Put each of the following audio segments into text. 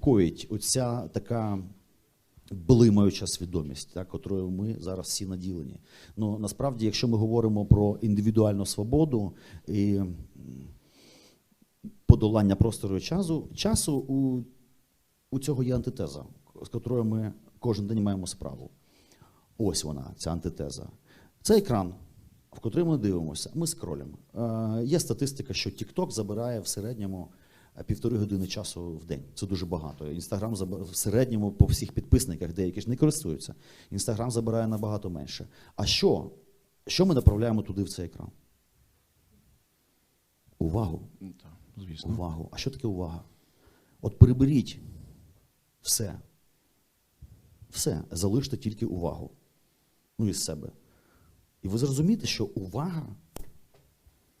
непокоїть оця така блимаюча свідомість, так, котрою ми зараз всі наділені. Ну насправді, якщо ми говоримо про індивідуальну свободу і подолання простору і часу, часу у, у цього є антитеза, з котрою ми кожен день маємо справу. Ось вона, ця антитеза. Це екран, в котрий ми дивимося, ми скролимо. Е, є статистика, що TikTok забирає в середньому півтори години часу в день. Це дуже багато. Інстаграм в середньому по всіх підписниках, деякі ж не користуються. Інстаграм забирає набагато менше. А що? Що ми направляємо туди в цей екран? Увагу. Ну, Так, звісно. Увагу. А що таке увага? От приберіть все. Все. Залиште тільки увагу. Ну, із себе. І ви зрозумієте, що увага,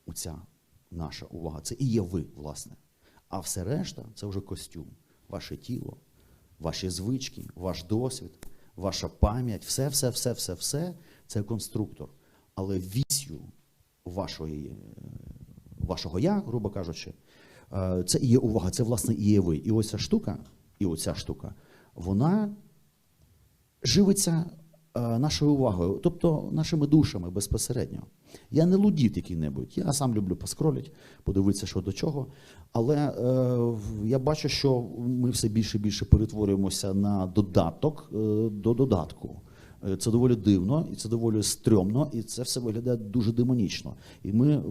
оця наша увага, це і є ви, власне. А все решта це вже костюм, ваше тіло, ваші звички, ваш досвід, ваша пам'ять, все, все, все, все, все це конструктор. Але вісю вашої, е, вашого я, грубо кажучи, е, це і є увага, це власне і є ви. І ось ця штука, і оця штука, вона живиться нашою увагою, тобто нашими душами безпосередньо. Я не лудіт який-небудь, я сам люблю поскролити, подивитися, що до чого. Але е, я бачу, що ми все більше і більше перетворюємося на додаток е, до додатку. Е, Це доволі дивно, і це доволі стрьомно, і це все виглядає дуже демонічно. І ми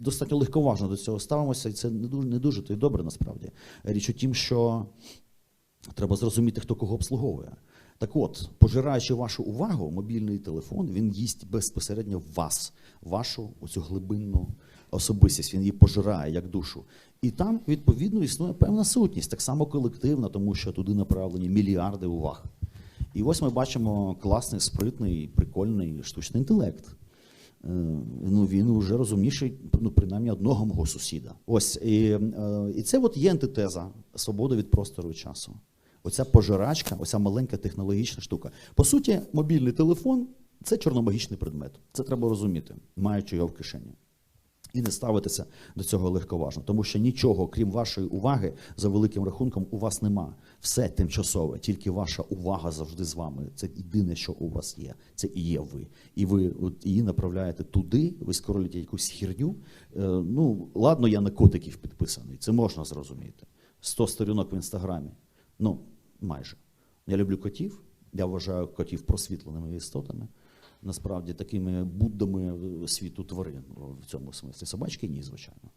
достатньо легковажно до цього ставимося, і це не дуже не дуже то й добре насправді. Річ у тім, що Треба зрозуміти, хто кого обслуговує. Так от, пожираючи вашу увагу, мобільний телефон він їсть безпосередньо вас, вашу оцю глибинну особистість. Він її пожирає як душу. І там, відповідно, існує певна сутність, так само колективна, тому що туди направлені мільярди уваг. І ось ми бачимо класний, спритний, прикольний штучний інтелект. Е, Ну, він вже розумніший, ну, принаймні, одного мого сусіда. Ось і, е, і це от є антитеза свободи від простору і часу. Оця пожирачка, оця маленька технологічна штука. По суті, мобільний телефон це чорномагічний предмет. Це треба розуміти, маючи його в кишені. І не ставитися до цього легковажно, тому що нічого, крім вашої уваги, за великим рахунком, у вас нема. Все тимчасове, тільки ваша увага завжди з вами. Це єдине, що у вас є. Це і є ви. І ви от її направляєте туди, ви скролите якусь херню. Е, ну, ладно, я на котиків підписаний, це можна зрозуміти. 100 сторінок в інстаграмі. Ну, майже. Я люблю котів. Я вважаю котів просвітленими істотами. Насправді такими буддами світу тварин в цьому смислі. Собачки ні, звичайно.